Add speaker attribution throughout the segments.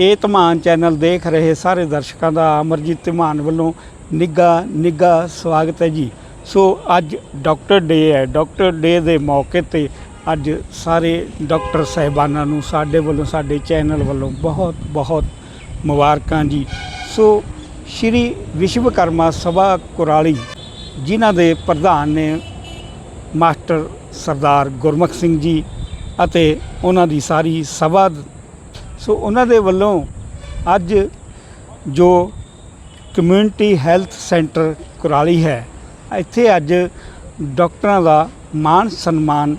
Speaker 1: ਇਹ ਧਮਾਨ ਚੈਨਲ ਦੇਖ ਰਹੇ ਸਾਰੇ ਦਰਸ਼ਕਾਂ ਦਾ ਅਮਰਜੀਤ ਧਮਾਨ ਵੱਲੋਂ ਨਿੱਘਾ ਨਿੱਘਾ ਸਵਾਗਤ ਹੈ ਜੀ। ਸੋ ਅੱਜ ਡਾਕਟਰ ਡੇ ਹੈ। ਡਾਕਟਰ ਡੇ ਦੇ ਮੌਕੇ ਤੇ ਅੱਜ ਸਾਰੇ ਡਾਕਟਰ ਸਾਹਿਬਾਨਾਂ ਨੂੰ, ਸਾਡੇ ਵੱਲੋਂ, ਸਾਡੇ ਚੈਨਲ ਵੱਲੋਂ ਬਹੁਤ ਬਹੁਤ ਮੁਬਾਰਕਾਂ ਜੀ। ਸੋ ਸ਼੍ਰੀ ਵਿਸ਼ਵਕਰਮਾ ਸਭਾ ਕੁਰਾਲੀ, ਜਿਨ੍ਹਾਂ ਦੇ ਪ੍ਰਧਾਨ ਨੇ ਮਾਸਟਰ ਸਰਦਾਰ ਗੁਰਮੁਖ ਸਿੰਘ ਜੀ ਅਤੇ ਉਹਨਾਂ ਦੀ ਸਾਰੀ ਸਭਾ ਸੋ ਉਹਨਾਂ ਦੇ ਵੱਲੋਂ ਅੱਜ ਜੋ ਕਮਿਊਨਿਟੀ ਹੈਲਥ ਸੈਂਟਰ ਕੁਰਾਲੀ ਹੈ, ਇੱਥੇ ਅੱਜ ਡਾਕਟਰਾਂ ਦਾ ਮਾਣ ਸਨਮਾਨ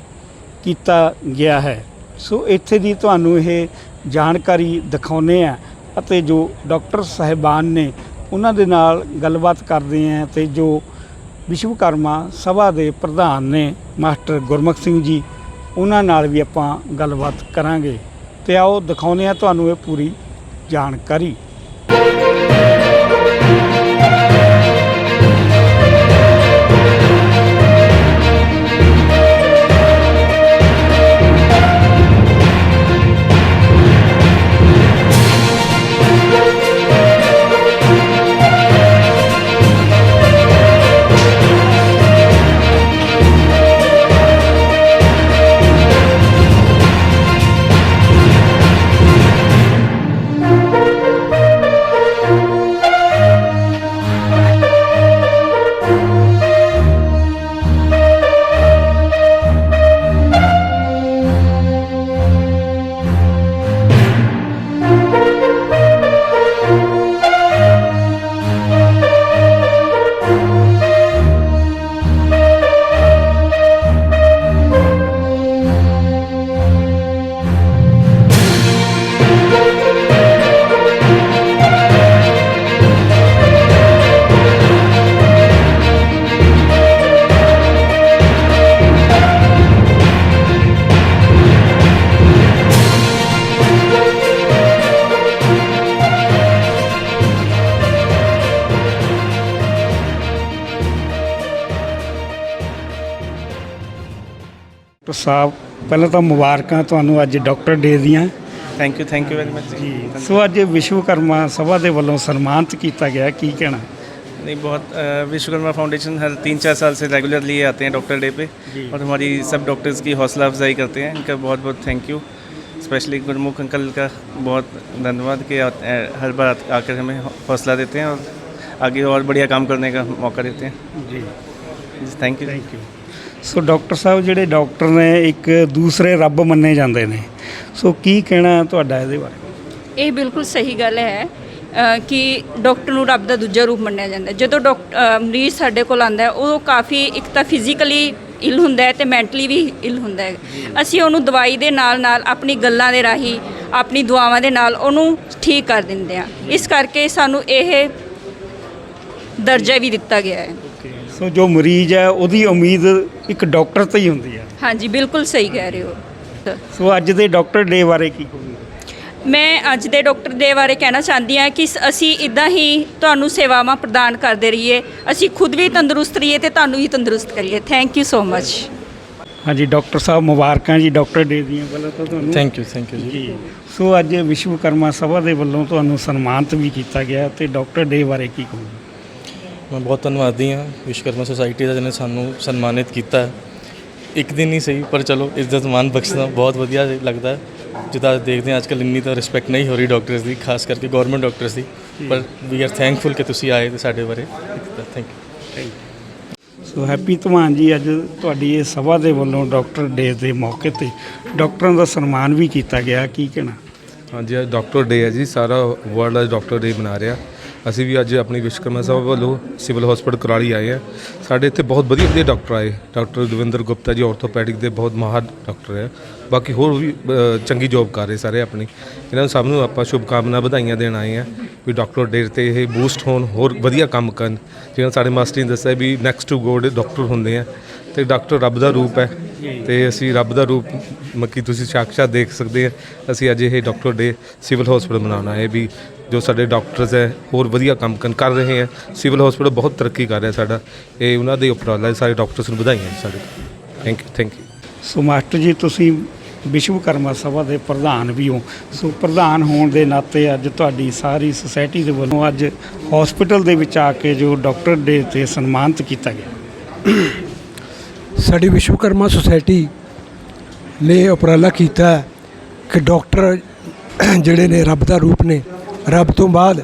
Speaker 1: ਕੀਤਾ ਗਿਆ ਹੈ। ਸੋ ਇੱਥੇ ਦੀ ਤੁਹਾਨੂੰ ਇਹ ਜਾਣਕਾਰੀ ਦਿਖਾਉਨੇ ਆ ਅਤੇ ਜੋ ਡਾਕਟਰ ਸਾਹਿਬਾਨ ਨੇ ਉਹਨਾਂ ਦੇ ਨਾਲ ਗੱਲਬਾਤ ਕਰਦੇ ਆ ਤੇ ਜੋ ਵਿਸ਼ਵਕਰਮਾ ਸਭਾ ਦੇ ਪ੍ਰਧਾਨ ਨੇ ਮਾਸਟਰ ਗੁਰਮੁਖ ਸਿੰਘ ਜੀ, ਉਹਨਾਂ ਨਾਲ ਵੀ ਆਪਾਂ ਗੱਲਬਾਤ ਕਰਾਂਗੇ। ਤੇ ਆਓ ਦਿਖਾਉਂਦੇ ਆ ਤੁਹਾਨੂੰ ਇਹ ਪੂਰੀ ਜਾਣਕਾਰੀ। ਡਾਕਟਰ ਸਾਹਿਬ ਪਹਿਲਾਂ ਤਾਂ ਮੁਬਾਰਕਾਂ ਤੁਹਾਨੂੰ ਅੱਜ ਡਾਕਟਰ ਡੇ ਦੀਆਂ
Speaker 2: thank you thank you very much
Speaker 1: ਜੀ ਸੋ ਅੱਜ ਵਿਸ਼ਵਕਰਮਾ ਸਭਾ ਦੇ ਵੱਲੋਂ ਸਨਮਾਨਿਤ ਕੀਤਾ ਗਿਆ ਕੀ ਕਹਿਣਾ
Speaker 2: नहीं बहुत अ, विश्वकर्मा फाउंडेशन हर तीन चार साल से रेगुलरली आते हैं डॉक्टर डे पे
Speaker 1: जी।
Speaker 2: और हमारी सब डॉक्टर्स की हौसला अफजाई करते हैं इनका बहुत बहुत thank you specially Gurmukh uncle का बहुत धन्यवाद कि आ- अ, हर बार आ- आकर हमें हौसला देते हैं और आगे और बढ़िया काम करने का मौका देते हैं
Speaker 1: ਜੀ
Speaker 2: thank you
Speaker 1: thank you so doctor ਸਾਹਿਬ, ਜਿਹੜੇ ਡਾਕਟਰ ਨੇ ਇੱਕ ਦੂਸਰੇ ਰੱਬ ਮੰਨੇ ਜਾਂਦੇ ਨੇ। ਸੋ ਕੀ ਕਹਿਣਾ ਤੁਹਾਡਾ ਇਹਦੇ ਬਾਰੇ?
Speaker 3: ਇਹ ਬਿਲਕੁਲ ਸਹੀ ਗੱਲ ਹੈ ਕਿ ਡਾਕਟਰ ਨੂੰ ਰੱਬ ਦਾ ਦੂਜਾ ਰੂਪ ਮੰਨਿਆ ਜਾਂਦਾ। ਜਦੋਂ ਡਾਕਟਰ ਮਰੀਜ਼ ਸਾਡੇ ਕੋਲ ਆਂਦਾ ਉਹ ਕਾਫੀ, ਇੱਕ ਤਾਂ ਫਿਜ਼ੀਕਲੀ ਇਲ ਹੁੰਦਾ ਹੈ ਤੇ ਮੈਂਟਲੀ ਵੀ ਇਲ ਹੁੰਦਾ ਹੈ। ਅਸੀਂ ਉਹਨੂੰ ਦਵਾਈ ਦੇ ਨਾਲ ਨਾਲ ਆਪਣੀ ਗੱਲਾਂ ਦੇ ਰਾਹੀਂ, ਆਪਣੀ ਦੁਆਵਾਂ ਦੇ ਨਾਲ ਉਹਨੂੰ ਠੀਕ ਕਰ ਦਿੰਦੇ ਹਾਂ। ਇਸ ਕਰਕੇ ਸਾਨੂੰ ਇਹ ਦਰਜਾ ਵੀ ਦਿੱਤਾ ਗਿਆ ਹੈ।
Speaker 1: ਸੋ ਜੋ ਮਰੀਜ਼ ਹੈ ਉਹਦੀ ਉਮੀਦ ਇੱਕ ਡਾਕਟਰ ਤੋਂ ਹੀ ਹੁੰਦੀ ਹੈ।
Speaker 3: ਹਾਂਜੀ ਬਿਲਕੁਲ ਸਹੀ ਕਹਿ ਰਹੇ ਹੋ।
Speaker 1: ਸੋ ਅੱਜ ਦੇ ਡਾਕਟਰ ਡੇ ਬਾਰੇ ਕੀ ਕਹੋਗੇ?
Speaker 3: ਮੈਂ ਅੱਜ ਦੇ ਡਾਕਟਰ ਦੇ ਬਾਰੇ ਕਹਿਣਾ ਚਾਹੁੰਦੀ ਹਾਂ ਕਿ ਅਸੀਂ ਇਦਾਂ ਹੀ ਤੁਹਾਨੂੰ ਸੇਵਾਵਾਂ ਪ੍ਰਦਾਨ ਕਰਦੇ ਰਹੀਏ। ਅਸੀਂ ਖੁਦ ਵੀ ਤੰਦਰੁਸਤ ਰਹੀਏ ਤੇ ਤੁਹਾਨੂੰ ਵੀ ਤੰਦਰੁਸਤ ਕਰੀਏ। ਥੈਂਕ ਯੂ ਸੋ ਮਚ
Speaker 1: ਹਾਂਜੀ ਡਾਕਟਰ ਸਾਹਿਬ ਮੁਬਾਰਕਾਂ ਜੀ ਡਾਕਟਰ ਡੇ ਦੀਆਂ ਪਹਿਲਾਂ ਤਾਂ ਤੁਹਾਨੂੰ।
Speaker 4: ਥੈਂਕ ਯੂ ਥੈਂਕ ਯੂ ਜੀ।
Speaker 1: ਜੀ। ਸੋ ਅੱਜ ਵਿਸ਼ਵਕਰਮਾ ਸਭਾ ਦੇ ਵੱਲੋਂ ਤੁਹਾਨੂੰ ਸਨਮਾਨਿਤ ਵੀ ਕੀਤਾ ਗਿਆ ਤੇ ਡਾਕਟਰ ਡੇ ਬਾਰੇ ਕੀ ਕਹੋਗੇ?
Speaker 4: ਮੈਂ ਬਹੁਤ ਧੰਨਵਾਦੀ ਹਾਂ ਵਿਸ਼ਵਕਰਮਾ ਸੁਸਾਇਟੀ ਦਾ ਜਿਹਨੇ ਸਾਨੂੰ ਸਨਮਾਨਿਤ ਕੀਤਾ। ਇੱਕ ਦਿਨ ਨਹੀਂ ਸਹੀ ਪਰ ਚਲੋ ਇਸ ਦਾ ਸਨਮਾਨ ਬਖਸ਼ਣਾ ਬਹੁਤ ਵਧੀਆ ਲੱਗਦਾ ਜਿੱਦਾਂ ਦੇਖਦੇ ਹਾਂ ਅੱਜਕੱਲ ਇੰਨੀ ਤਾਂ ਰਿਸਪੈਕਟ ਨਹੀਂ ਹੋ ਰਹੀ ਡਾਕਟਰਸ ਦੀ ਖਾਸ ਕਰਕੇ ਗਵਰਨਮੈਂਟ ਡਾਕਟਰਸ ਦੀ। ਪਰ ਵੀ ਆਰ ਥੈਂਕਫੁਲ ਕਿ ਤੁਸੀਂ ਆਏ ਤੇ ਸਾਡੇ ਬਾਰੇ thank you
Speaker 1: so Happy Dhaman ji ਅੱਜ ਤੁਹਾਡੀ ਇਹ ਸਭਾ ਦੇ ਵੱਲੋਂ ਡਾਕਟਰ ਡੇ ਦੇ ਮੌਕੇ ਤੇ ਡਾਕਟਰਾਂ ਦਾ ਸਨਮਾਨ ਵੀ ਕੀਤਾ ਗਿਆ। ਕੀ ਕਹਿਣਾ?
Speaker 5: ਹਾਂਜੀ ਅੱਜ ਡਾਕਟਰ ਡੇ ਹੈ ਜੀ ਸਾਰਾ ਵਰਲਡ ਅੱਜ ਡਾਕਟਰ ਡੇ ਮਨਾ ਰਿਹਾ। ਅਸੀਂ ਵੀ ਅੱਜ ਆਪਣੀ ਵਿਸ਼ਵਕਰਮਾ ਸਾਹਿਬ ਵੱਲੋਂ ਸਿਵਲ ਹਸਪੀਟਲ ਕੁਰਾਲੀ ਆਏ ਆ ਸਾਡੇ ਇੱਥੇ ਬਹੁਤ ਵਧੀਆ ਵਧੀਆ ਡਾਕਟਰ ਆਏ। ਡਾਕਟਰ ਦਵਿੰਦਰ ਗੁਪਤਾ ਜੀ ਆਰਥੋਪੈਡਿਕ ਦੇ ਬਹੁਤ ਮਾਹਰ ਡਾਕਟਰ ਹੈ। ਬਾਕੀ ਹੋਰ ਵੀ ਚੰਗੀ ਜੋਬ ਕਰ ਰਹੇ ਸਾਰੇ ਆਪਣੀ। ਇਹਨਾਂ ਨੂੰ ਸਭ ਨੂੰ ਆਪਾਂ ਸ਼ੁਭ ਕਾਮਨਾ ਵਧਾਈਆਂ ਦੇਣ ਆਏ ਆ ਵੀ ਡਾਕਟਰ ਡੇ ਤੇ ਇਹ ਬੂਸਟ ਹੋਣ, ਹੋਰ ਵਧੀਆ ਕੰਮ ਕਰਨ। ਜਿਵੇਂ ਸਾਡੇ ਮਾਸਟਰ ਨੇ ਦੱਸਿਆ ਵੀ ਨੈਕਸਟ ਟੂ ਗੋਡ ਡਾਕਟਰ ਹੁੰਦੇ ਆ। ਤੇ ਡਾਕਟਰ ਰੱਬ ਦਾ ਰੂਪ ਹੈ। ਤੇ ਅਸੀਂ ਰੱਬ ਦਾ ਰੂਪ ਮੱਕੀ ਤੁਸੀਂ ਸਾਕਸ਼ਾਤ ਦੇਖ ਸਕਦੇ ਆ। ਅਸੀਂ ਅੱਜ ਇਹ ਡਾਕਟਰ ਡੇ ਸਿਵਲ ਹਸਪੀਟਲ ਮਨਾਉਣਾ ਹੈ ਵੀ ਜੋ ਸਾਡੇ ਡਾਕਟਰਸ ਹੈ ਹੋਰ ਵਧੀਆ ਕੰਮ ਕਰਨ ਕਰ ਰਹੇ ਹੈ। ਸਿਵਲ ਹਸਪੀਟਲ ਬਹੁਤ ਤਰੱਕੀ ਕਰ ਰਿਹਾ ਸਾਡਾ। ਇਹ ਉਹਨਾਂ ਦੇ ਉਪਰਾਲਾ ਹੈ, ਸਾਰੇ ਡਾਕਟਰਸ ਨੂੰ ਵਧਾਈਆਂ ਜੀ ਸਾਡੇ thank you thank you
Speaker 1: so master ਜੀ ਤੁਸੀਂ ਵਿਸ਼ਵਕਰਮਾ ਸਭਾ ਦੇ ਪ੍ਰਧਾਨ ਵੀ ਹੋ। ਸੋ ਪ੍ਰਧਾਨ ਹੋਣ ਦੇ ਨਾਤੇ ਅੱਜ ਤੁਹਾਡੀ ਸਾਰੀ ਸੁਸਾਇਟੀ ਦੇ ਵੱਲੋਂ ਅੱਜ ਹਸਪੀਟਲ ਦੇ ਵਿੱਚ ਆ ਕੇ ਜੋ ਡਾਕਟਰ ਡੇ ਤੇ ਸਨਮਾਨਿਤ ਕੀਤਾ ਗਿਆ।
Speaker 6: ਸਾਡੀ ਵਿਸ਼ਵਕਰਮਾ ਸੁਸਾਇਟੀ ਨੇ ਉਪਰਾਲਾ ਕੀਤਾ ਹੈ ਕਿ ਡਾਕਟਰ ਜਿਹੜੇ ਨੇ ਰੱਬ ਦਾ ਰੂਪ ਨੇ ਰੱਬ ਤੋਂ ਬਾਅਦ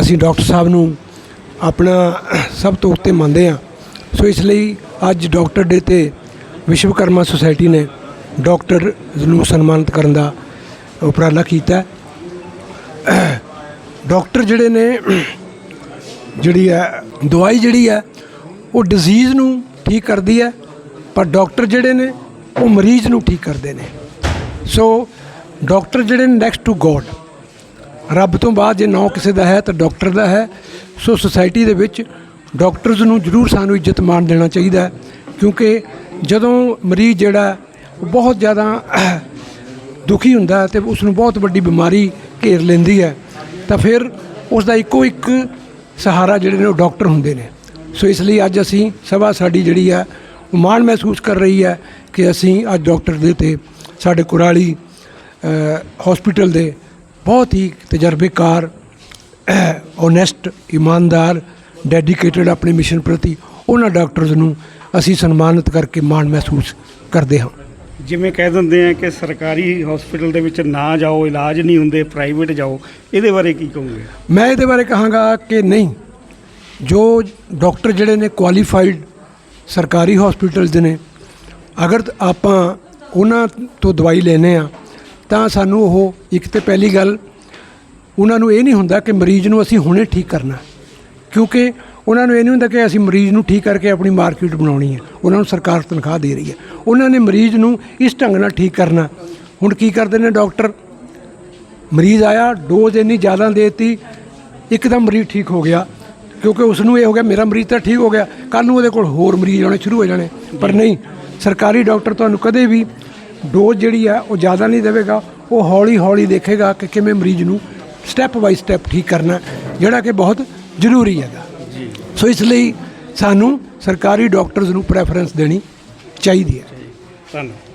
Speaker 6: ਅਸੀਂ ਡਾਕਟਰ ਸਾਹਿਬ ਨੂੰ ਆਪਣਾ ਸਭ ਤੋਂ ਉੱਤੇ ਮੰਨਦੇ ਹਾਂ। ਸੋ ਇਸ ਲਈ ਅੱਜ ਡਾਕਟਰ ਡੇ ਤੇ ਵਿਸ਼ਵਕਰਮਾ ਸੁਸਾਇਟੀ ਨੇ ਡਾਕਟਰ ਨੂੰ ਸਨਮਾਨਿਤ ਕਰਨ ਦਾ ਉਪਰਾਲਾ ਕੀਤਾ। ਹੈ। ਡਾਕਟਰ ਜਿਹੜੇ ਨੇ, ਜਿਹੜੀ ਹੈ, ਦਵਾਈ ਜਿਹੜੀ ਹੈ, ਉਹ ਡਿਜ਼ੀਜ਼ ਨੂੰ ਠੀਕ ਕਰਦੀ ਹੈ, ਪਰ ਡਾਕਟਰ ਜਿਹੜੇ ਨੇ, ਉਹ ਮਰੀਜ਼ ਨੂੰ ਠੀਕ ਕਰਦੇ ਨੇ। ਸੋ ਡਾਕਟਰ ਜਿਹੜੇ ਨੇ ਨੈਕਸਟ ਟੂ ਗੋਡ ਰੱਬ ਤੋਂ ਬਾਅਦ ਜੇ ਨਾਂ ਕਿਸੇ ਦਾ ਹੈ ਤਾਂ ਡਾਕਟਰ ਦਾ ਹੈ। ਸੋ ਸੁਸਾਇਟੀ ਦੇ ਵਿੱਚ ਡਾਕਟਰਸ ਨੂੰ ਜ਼ਰੂਰ ਸਾਨੂੰ ਇੱਜ਼ਤ ਮਾਣ ਦੇਣਾ ਚਾਹੀਦਾ ਕਿਉਂਕਿ ਜਦੋਂ ਮਰੀਜ਼ ਜਿਹੜਾ ਬਹੁਤ ਜ਼ਿਆਦਾ ਦੁਖੀ ਹੁੰਦਾ ਹੈ ਤੇ ਉਸ ਨੂੰ ਬਹੁਤ ਵੱਡੀ ਬਿਮਾਰੀ ਘੇਰ ਲੈਂਦੀ ਹੈ, ਤਾਂ ਫਿਰ ਉਸ ਦਾ ਇੱਕੋ ਇੱਕ ਸਹਾਰਾ ਜਿਹੜੇ ਨੇ ਉਹ ਡਾਕਟਰ ਹੁੰਦੇ ਨੇ। ਸੋ ਇਸ ਲਈ ਅੱਜ ਅਸੀਂ ਸਭਾ ਸਾਡੀ ਜਿਹੜੀ ਹੈ, ਉਹ ਮਾਣ ਮਹਿਸੂਸ ਕਰ ਰਹੀ ਹੈ ਕਿ ਅਸੀਂ ਅੱਜ ਡਾਕਟਰ ਦੇ ਤੇ ਸਾਡੇ ਕੁਰਾਲੀ ਹਸਪੀਟਲ ਦੇ ਬਹੁਤ ਹੀ ਤਜਰਬੇਕਾਰ ਓਨੈਸਟ ਇਮਾਨਦਾਰ ਡੈਡੀਕੇਟਡ ਆਪਣੇ ਮਿਸ਼ਨ ਪ੍ਰਤੀ ਉਹਨਾਂ ਡਾਕਟਰਸ ਨੂੰ ਅਸੀਂ ਸਨਮਾਨਿਤ ਕਰਕੇ ਮਾਣ ਮਹਿਸੂਸ ਕਰਦੇ ਹਾਂ।
Speaker 1: ਜਿਵੇਂ ਕਹਿ ਦਿੰਦੇ ਆ ਕਿ ਸਰਕਾਰੀ ਹਸਪੀਟਲ ਦੇ ਵਿੱਚ ਨਾ ਜਾਓ ਇਲਾਜ ਨਹੀਂ ਹੁੰਦੇ ਪ੍ਰਾਈਵੇਟ ਜਾਓ ਇਹਦੇ ਬਾਰੇ ਕੀ ਕਹੋਗੇ?
Speaker 6: ਮੈਂ ਇਹਦੇ ਬਾਰੇ ਕਹਾਂਗਾ ਕਿ ਨਹੀਂ ਜੋ ਡਾਕਟਰ ਜਿਹੜੇ ਨੇ ਕੁਆਲੀਫਾਈਡ ਸਰਕਾਰੀ ਹਸਪੀਟਲਸ ਦੇ ਨੇ ਅਗਰ ਆਪਾਂ ਉਹਨਾਂ ਤੋਂ ਦਵਾਈ ਲੈਨੇ ਆ ਤਾਂ ਸਾਨੂੰ ਉਹ ਇੱਕ ਤੇ ਪਹਿਲੀ ਗੱਲ ਉਹਨਾਂ ਨੂੰ ਇਹ ਨਹੀਂ ਹੁੰਦਾ ਕਿ ਮਰੀਜ਼ ਨੂੰ ਅਸੀਂ ਹੁਣੇ ਠੀਕ ਕਰਨਾ। ਕਿਉਂਕਿ ਉਹਨਾਂ ਨੂੰ ਇਹ ਨਹੀਂ ਹੁੰਦਾ ਕਿ ਅਸੀਂ ਮਰੀਜ਼ ਨੂੰ ਠੀਕ ਕਰਕੇ ਆਪਣੀ ਮਾਰਕੀਟ ਬਣਾਉਣੀ ਹੈ। ਉਹਨਾਂ ਨੂੰ ਸਰਕਾਰ ਤਨਖਾਹ ਦੇ ਰਹੀ ਹੈ। ਉਹਨਾਂ ਨੇ ਮਰੀਜ਼ ਨੂੰ ਇਸ ਢੰਗ ਨਾਲ ਠੀਕ ਕਰਨਾ। ਹੁਣ ਕੀ ਕਰਦੇ ਨੇ ਡਾਕਟਰ? ਮਰੀਜ਼ ਆਇਆ, ਡੋਜ਼ ਇੰਨੀ ਜ਼ਿਆਦਾ ਦੇਤੀ, ਇੱਕਦਮ ਮਰੀਜ਼ ਠੀਕ ਹੋ ਗਿਆ। ਕਿਉਂਕਿ ਉਸ ਨੂੰ ਇਹ ਹੋ ਗਿਆ, ਮੇਰਾ ਮਰੀਜ਼ ਤਾਂ ਠੀਕ ਹੋ ਗਿਆ। ਕੱਲ ਨੂੰ ਉਹਦੇ ਕੋਲ ਹੋਰ ਮਰੀਜ਼ ਆਉਣੇ ਸ਼ੁਰੂ ਹੋ ਜਾਣੇ। ਪਰ ਨਹੀਂ, ਸਰਕਾਰੀ ਡਾਕਟਰ ਤੁਹਾਨੂੰ ਕਦੇ ਵੀ ਡੋਜ਼ ਜਿਹੜੀ ਆ, ਉਹ ਜ਼ਿਆਦਾ ਨਹੀਂ ਦੇਵੇਗਾ, ਉਹ ਹੌਲੀ ਹੌਲੀ ਦੇਖੇਗਾ ਕਿ ਕਿਵੇਂ ਮਰੀਜ਼ ਨੂੰ ਸਟੈਪ ਬਾਈ ਸਟੈਪ ਠੀਕ ਕਰਨਾ, ਜਿਹੜਾ ਕਿ ਬਹੁਤ ਜ਼ਰੂਰੀ ਹੈਗਾ ਸੋ ਇਸ ਲਈ ਸਾਨੂੰ ਸਰਕਾਰੀ ਡਾਕਟਰਸ ਨੂੰ ਪ੍ਰੈਫਰੈਂਸ ਦੇਣੀ ਚਾਹੀਦੀ ਹੈ।
Speaker 1: ਧੰਨਵਾਦ।